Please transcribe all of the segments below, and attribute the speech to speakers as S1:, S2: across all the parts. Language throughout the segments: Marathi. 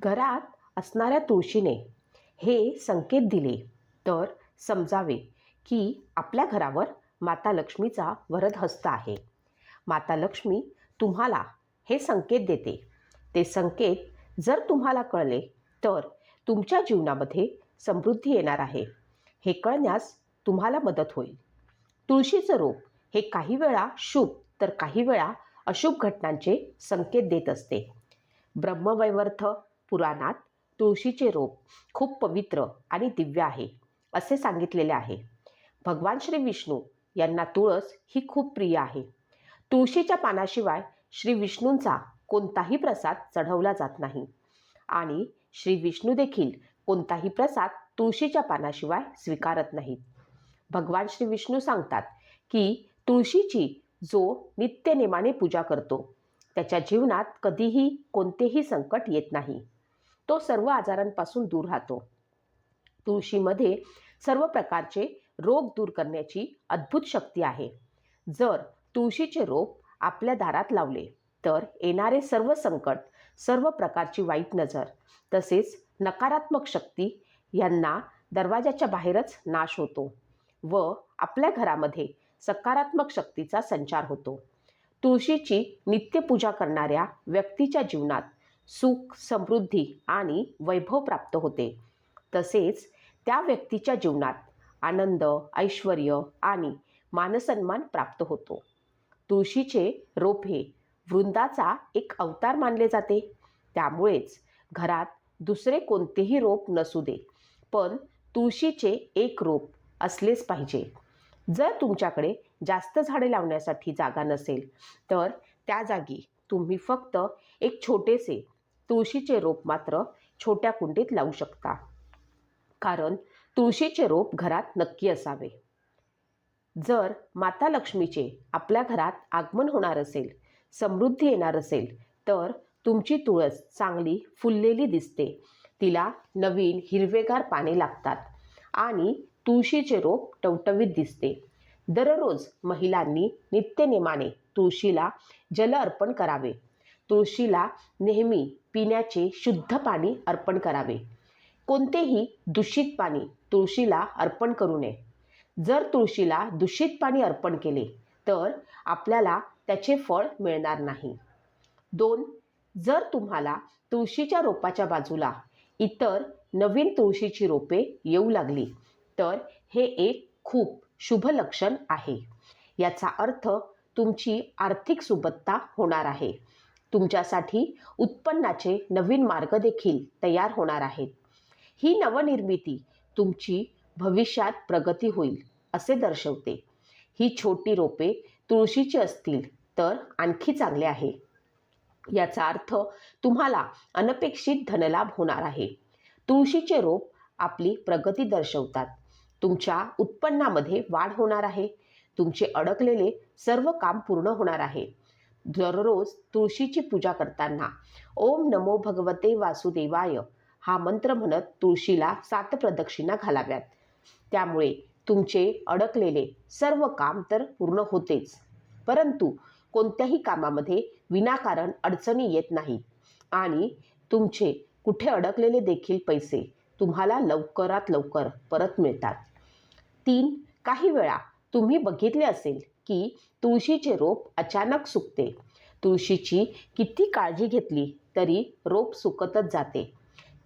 S1: घरात असणाऱ्या तुळशीने हे संकेत दिले. तर समजावे की आपल्या घरावर माता लक्ष्मीचा वरद हस्त आहे. माता लक्ष्मी तुम्हाला हे संकेत देते. ते संकेत जर तुम्हाला कळले तर तुमच्या जीवनामध्ये समृद्धी येणार आहे. हे कळण्यास तुम्हाला मदत होईल. तुळशीचं रोप हे काही वेळा शुभ तर काही वेळा अशुभ घटनांचे संकेत देत असते. ब्रह्मवैवर्थ पुराणात तुळशीचे रोप खूप पवित्र आणि दिव्य आहे असे सांगितलेले आहे. भगवान श्री विष्णू यांना तुळस ही खूप प्रिय आहे. तुळशीच्या पानाशिवाय श्री विष्णूंचा कोणताही प्रसाद चढवला जात नाही आणि श्री विष्णू देखील कोणताही प्रसाद तुळशीच्या पानाशिवाय स्वीकारत नाहीत. भगवान श्री विष्णू सांगतात की तुळशीची जो नित्यनेमाने पूजा करतो त्याच्या जीवनात कधीही कोणतेही संकट येत नाही. तो सर्व आजारांपासून दूर राहतो. तुळशीमध्ये सर्व प्रकारचे रोग दूर करण्याची अद्भुत शक्ती आहे. जर तुळशीचे रोप आपल्या दारात लावले तर येणारे सर्व संकट सर्व प्रकारची वाईट नजर तसेच नकारात्मक शक्ती यांना दरवाजाच्या बाहेरच नाश होतो व आपल्या घरामध्ये सकारात्मक शक्तीचा संचार होतो. तुळशीची नित्यपूजा करणाऱ्या व्यक्तीच्या जीवनात सुख समृद्धी आणि वैभव प्राप्त होते. तसेच त्या व्यक्तीच्या जीवनात आनंद ऐश्वर आणि मानसन्मान प्राप्त होतो. तुळशीचे रोप हे वृंदाचा एक अवतार मानले जाते. त्यामुळेच घरात दुसरे कोणतेही रोप नसू दे पण तुळशीचे एक रोप असलेच पाहिजे. जर तुमच्याकडे जास्त झाडे लावण्यासाठी जागा नसेल तर त्या जागी तुम्ही फक्त एक छोटेसे तुळशीचे रोप मात्र छोट्या कुंडीत लावू शकता. कारण तुळशीचे रोप घरात नक्की असावे. जर माता लक्ष्मीचे आपल्या घरात आगमन होणार असेल समृद्धी येणार असेल तर तुमची तुळस चांगली फुललेली दिसते. तिला नवीन हिरवेगार पाने लागतात आणि तुळशीचे रोप टवटवीत दिसते. दररोज महिलांनी नित्यनेमाने तुळशीला जल अर्पण करावे. तुळशीला नेहमी पिण्याचे शुद्ध पाणी अर्पण करावे. कोणतेही दूषित पाणी तुळशीला अर्पण करू नये. जर तुळशीला दूषित पाणी अर्पण केले तर आपल्याला त्याचे फळ मिळणार नाही. दोन जर तुम्हाला तुळशीच्या रोपाच्या बाजूला इतर नवीन तुळशीची रोपे येऊ लागली तर हे एक खूप शुभ लक्षण आहे. याचा अर्थ तुमची आर्थिक सुबत्ता होणार आहे. तुमच्यासाठी उत्पन्नाचे नवीन मार्ग देखील तयार होणार आहेत. ही नवनिर्मिती तुमची भविष्यात प्रगती होईल असे दर्शवते. ही छोटी रोपे तुळशीची असतील तर आणखी चांगले आहे. याचा अर्थ तुम्हाला अनपेक्षित धनलाभ होणार आहे. तुळशीचे रोप आपली प्रगती दर्शवतात. तुमच्या उत्पन्नामध्ये वाढ होणार आहे. तुमचे अडकलेले सर्व काम पूर्ण होणार आहे. दररोज तुळशीची पूजा करताना. ओम नमो भगवते वासुदेवाय. हा मंत्र म्हणत तुळशीला सात प्रदक्षिणा घालाव्यात. त्यामुळे तुमचे अडकलेले सर्व काम तर पूर्ण होतेच. परंतु कोणत्याही कामामध्ये विनाकारण अडचणी येत नाही आणि तुमचे कुठे अडकलेले देखील पैसे तुम्हाला लवकरात लवकर परत मिळतात. तीन काही वेळा तुम्ही बघितले असेल की तुळशीचे रोप अचानक सुकते. तुळशीची किती काळजी घेतली तरी रोप सुकतच जाते.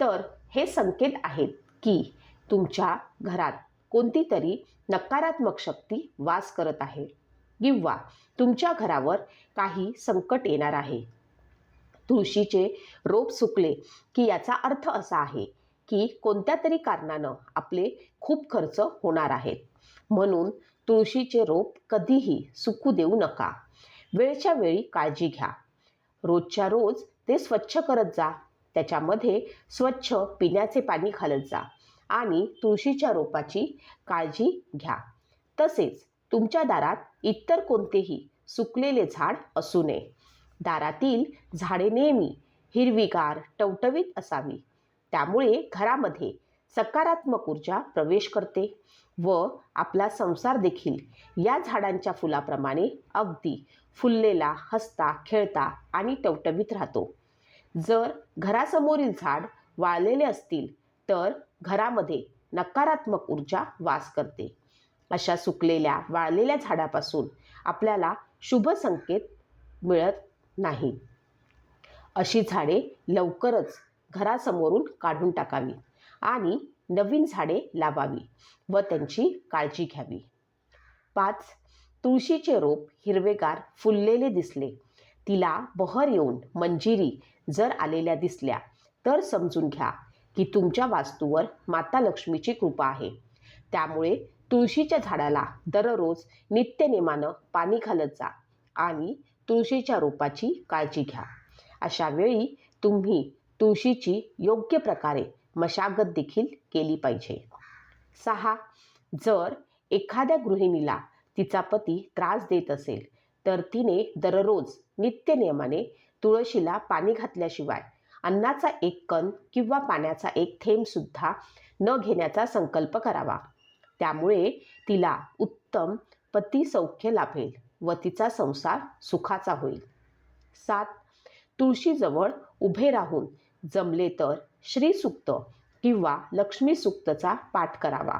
S1: तर हे संकेत आहेत की तुमच्या घरात कोणती तरी नकारात्मक शक्ती वास करत आहे किंवा तुमच्या घरावर काही संकट येणार आहे. तुळशीचे रोप सुकले की याचा अर्थ असा आहे की कोणत्या तरी कारणानं आपले खूप खर्च होणार आहेत. म्हणून तुळशीचे रोप कधीही सुकू देऊ नका. वेळच्या वेळी काळजी घ्या. रोजच्या रोज ते स्वच्छ करत जा. त्याच्यामध्ये स्वच्छ पिण्याचे पाणी घालत जा आणि तुळशीच्या रोपाची काळजी घ्या. तसेच तुमच्या दारात इतर कोणतेही सुकलेले झाड असू नये. दारातील झाडे नेहमी हिरवीगार टवटवीत असावी. त्यामुळे घरामध्ये सकारात्मक ऊर्जा प्रवेश करते व आपला संसार देखील या झाडांच्या फुलाप्रमाणे अगदी फुललेला हसता खेळता आणि टवटवीत राहतो. जर घरासमोरील झाड वाळलेले असतील तर घरामध्ये नकारात्मक ऊर्जा वास करते. अशा सुकलेल्या वाळलेल्या झाडापासून आपल्याला शुभ संकेत मिळत नाही. अशी झाडे लवकरच घरासमोरून काढून टाकावी. आणि नवीन झाडे लावावी व त्यांची काळजी घ्यावी. पाच तुळशीचे रोप हिरवेगार फुललेले दिसले. तिला बहर येऊन मंजिरी जर आलेल्या दिसल्या तर समजून घ्या की तुमच्या वास्तूवर माता लक्ष्मीची कृपा आहे. त्यामुळे तुळशीच्या झाडाला दररोज नित्यनेमानं पाणी घालत जा आणि तुळशीच्या रोपाची काळजी घ्या. अशा वेळी तुम्ही तुळशीची योग्य प्रकारे मशागत देखील केली पाहिजे. सहा जर एखाद्या गृहिणीला तिचा पती त्रास देत असेल तर तिने दररोज नित्यनियमाने तुळशीला पाणी घातल्याशिवाय अन्नाचा एक कण किंवा पाण्याचा एक थेंबसुद्धा न घेण्याचा संकल्प करावा. त्यामुळे तिला उत्तम पती सौख्य लाभेल व तिचा संसार सुखाचा होईल. सात तुळशीजवळ उभे राहून जमले तर श्रीसुक्त किंवा लक्ष्मी सुक्तचा पाठ करावा.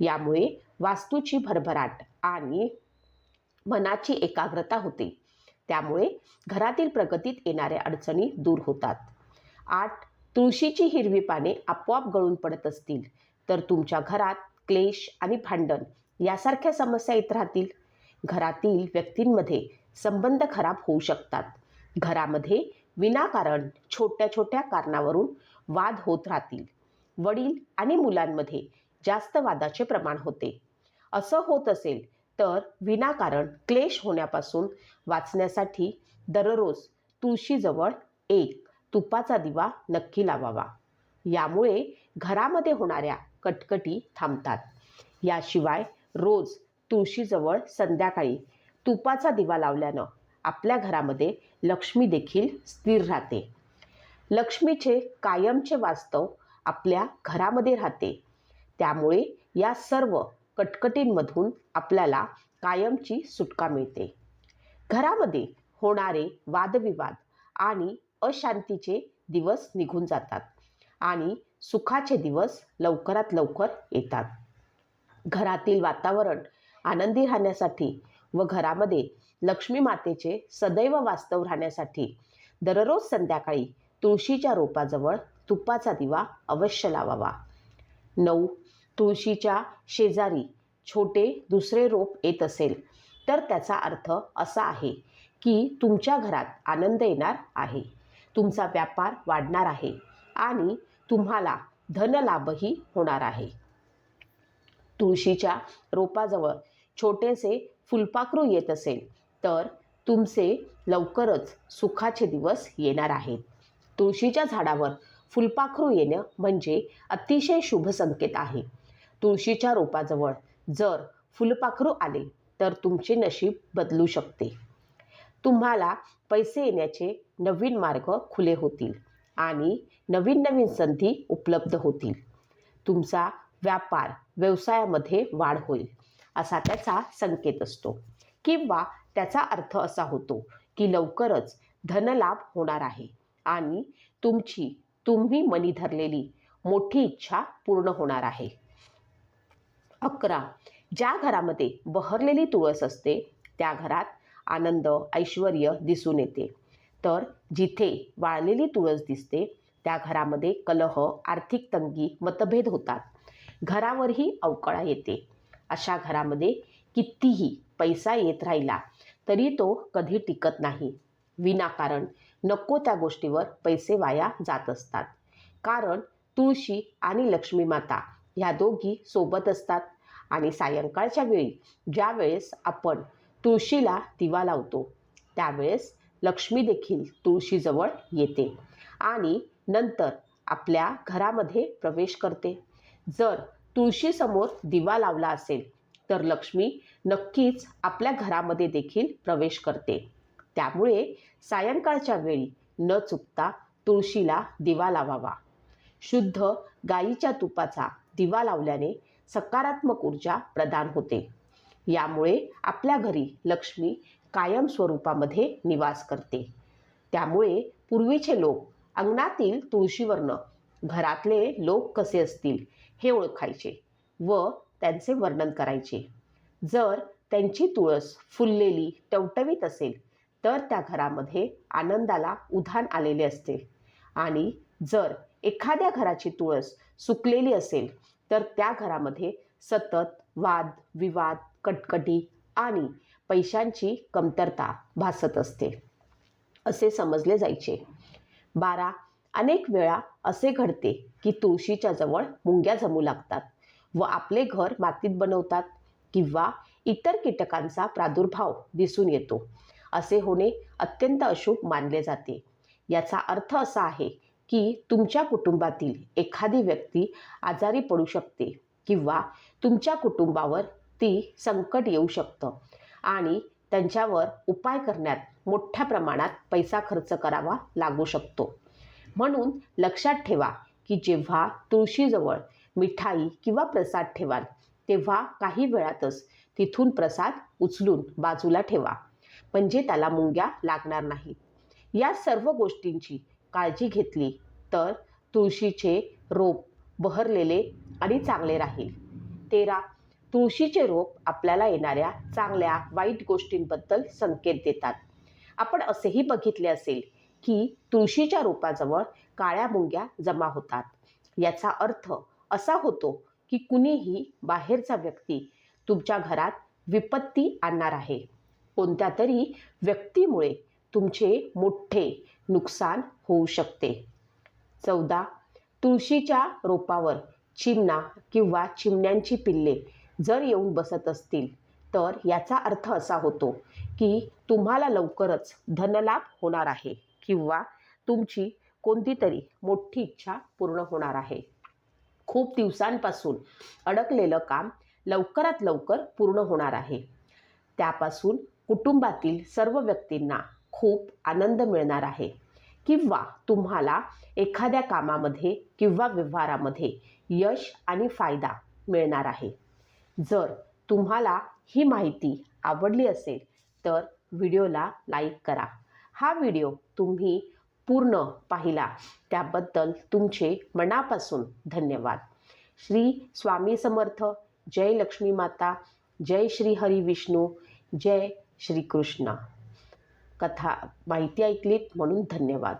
S1: यामुळे वास्तूची भरभराट आणि मनाची एकाग्रता होते. त्यामुळे घरातील प्रगतीत येणाऱ्या अडचणी दूर होतात. आठ तुळशीची हिरवी पाने आपोआप गळून पडत असतील तर तुमच्या घरात क्लेश आणि भांडण यासारख्या समस्या येत राहतील. घरातील व्यक्तींमध्ये संबंध खराब होऊ शकतात. घरामध्ये विनाकारण छोट्या छोट्या कारणावरून वाद होत राहतील. वडील आणि मुलांमध्ये जास्त वादाचे प्रमाण होते. असं होत असेल तर विनाकारण क्लेश होण्यापासून वाचण्यासाठी दररोज तुळशीजवळ एक तुपाचा दिवा नक्की लावावा. यामुळे घरामध्ये होणाऱ्या कटकटी थांबतात. याशिवाय रोज तुळशीजवळ संध्याकाळी तुपाचा दिवा लावल्यानं आपल्या घरामध्ये लक्ष्मी देखील स्थिर राहते. लक्ष्मीचे कायमचे वास्तव आपल्या घरामध्ये राहते. त्यामुळे या सर्व कटकटींमधून आपल्याला कायमची सुटका मिळते. घरामध्ये होणारे वादविवाद आणि अशांतीचे दिवस निघून जातात आणि सुखाचे दिवस लवकरात लवकर येतात. घरातील वातावरण आनंदी राहण्यासाठी व घरामध्ये लक्ष्मी मातेचे सदैव वास्तव राहण्यासाठी दररोज संध्याकाळी तुळशीच्या रोपाजवळ तुपाचा दिवा अवश्य लावावा. नऊ. तुळशीच्या शेजारी छोटे दुसरे रोप येत असेल तर त्याचा अर्थ असा आहे की तुमच्या घरात आनंद येणार आहे. तुमचा व्यापार वाढणार आहे आणि तुम्हाला धनलाभही होणार आहे. तुळशीच्या रोपाजवळ छोटेसे फुलपाखरू येत असेल तर तुमचे लवकरच सुखाचे दिवस येणार आहेत. तुळशीच्या झाडावर फुलपाखरू येणं म्हणजे अतिशय शुभ संकेत आहे. तुळशीच्या रोपाजवळ जर फुलपाखरू आले तर तुमचे नशीब बदलू शकते. तुम्हाला पैसे येण्याचे नवीन मार्ग खुले होतील आणि नवीन नवीन संधी उपलब्ध होतील. तुमचा व्यापार व्यवसायामध्ये वाढ होईल असा त्याचा संकेत असतो. किंवा त्याचा अर्थ असा होतो की लवकरच धनलाभ होणार आहे. आणि तुमची तुम्ही मनी धरलेली मोठी इच्छा पूर्ण होणार आहे. अकरा ज्या घरामध्ये बहरलेली तुळस असते त्या घरात आनंद ऐश्वर दिसून येते. तर जिथे वाळलेली तुळस दिसते त्या घरामध्ये कलह आर्थिक तंगी मतभेद होतात. घरावरही अवकळा येते. अशा घरामध्ये कितीही पैसा येत राहिला तरी तो कधी टिकत नाही. विनाकारण नको त्या गोष्टीवर पैसे वाया जात असतात. कारण तुळशी आणि लक्ष्मी माता ह्या दोघी सोबत असतात. आणि सायंकाळच्या वेळी ज्या वेळेस आपण तुळशीला दिवा लावतो त्यावेळेस लक्ष्मी देखील तुळशीजवळ येते आणि नंतर आपल्या घरामध्ये प्रवेश करते. जर तुळशीसमोर दिवा लावला असेल तर लक्ष्मी नक्कीच आपल्या घरामध्ये देखील प्रवेश करते. त्यामुळे सायंकाळच्या वेळी न चुकता तुळशीला दिवा लावावा. शुद्ध गाईच्या तुपाचा दिवा लावल्याने सकारात्मक ऊर्जा प्रदान होते. यामुळे आपल्या घरी लक्ष्मी कायम स्वरूपामध्ये निवास करते. त्यामुळे पूर्वीचे लोक अंगणातील तुळशीवरनं घरातले लोक कसे असतील हे ओळखायचे व त्यांचे वर्णन करायचे. जर त्यांची तुळस फुललेली टवटवीत असेल तर त्या घरामध्ये आनंदाला उधाण आलेले असते. आणि जर एखाद्या घराची तुळस सुकलेली असेल तर त्या घरामध्ये सतत वाद विवाद कटकटी आणि पैशांची कमतरता भासत असते. असे समजले जायचे. बारा अनेक वेळा असे घडते की तुळशीच्या जवळ मुंग्या जमू लागतात व आपले घर मातीत बनवतात किंवा इतर कीटकांचा प्रादुर्भाव दिसून येतो. असे होणे अत्यंत अशुभ मानले जाते. याचा अर्थ असा आहे की तुमच्या कुटुंबातील एखादी व्यक्ती आजारी पडू शकते किंवा तुमच्या कुटुंबावर ती संकट येऊ शकतं आणि त्यांच्यावर उपाय करण्यात मोठ्या प्रमाणात पैसा खर्च करावा लागू शकतो. म्हणून लक्षात ठेवा की जेव्हा तुळशीजवळ मिठाई किंवा प्रसाद ठेवाल तेव्हा काही वेळातच तिथून प्रसाद उचलून बाजूला ठेवा. म्हणजे त्याला मुंग्या लागणार नाहीत. या सर्व गोष्टींची काळजी घेतली तर तुळशीचे रोप बहरलेले आणि चांगले राहील. तेरा तुळशीचे रोप आपल्याला येणाऱ्या चांगल्या वाईट गोष्टींबद्दल संकेत देतात. आपण असेही बघितले असेल की तुळशीच्या रोपाजवळ काळ्या मुंग्या जमा होतात. याचा अर्थ असा होतो की कुणीही बाहेरचा व्यक्ती तुमच्या घरात विपत्ती आणणार आहे. कोणत्या तरी व्यक्तीमुळे तुमचे मोठे नुकसान होऊ शकते. चौदा. तुळशीच्या रोपावर चिमणा किंवा चिमण्यांची पिल्ले जर येऊन बसत असतील तर याचा अर्थ असा होतो की तुम्हाला लवकरच धनलाभ होणार आहे किंवा तुमची कोणती तरी मोठी इच्छा पूर्ण होणार आहे. खूप दिवसांपासून अडकलेलं काम लवकरात लवकर पूर्ण होणार आहे. त्यापासून कुटुंबातील सर्व व्यक्तींना खूप आनंद मिळणार आहे. किंवा तुम्हाला एखाद्या कामामध्ये किंवा व्यवहारामध्ये यश आणि फायदा मिळणार आहे. जर तुम्हाला ही माहिती आवडली असेल तर व्हिडिओला लाईक करा. हा व्हिडिओ तुम्ही पूर्ण पाहिला त्याबद्दल तुमचे मनापासून धन्यवाद. श्री स्वामी समर्थ जय लक्ष्मी माता जय श्री हरी विष्णू जय श्रीकृष्ण. कथा माहिती ऐकलीत म्हणून धन्यवाद.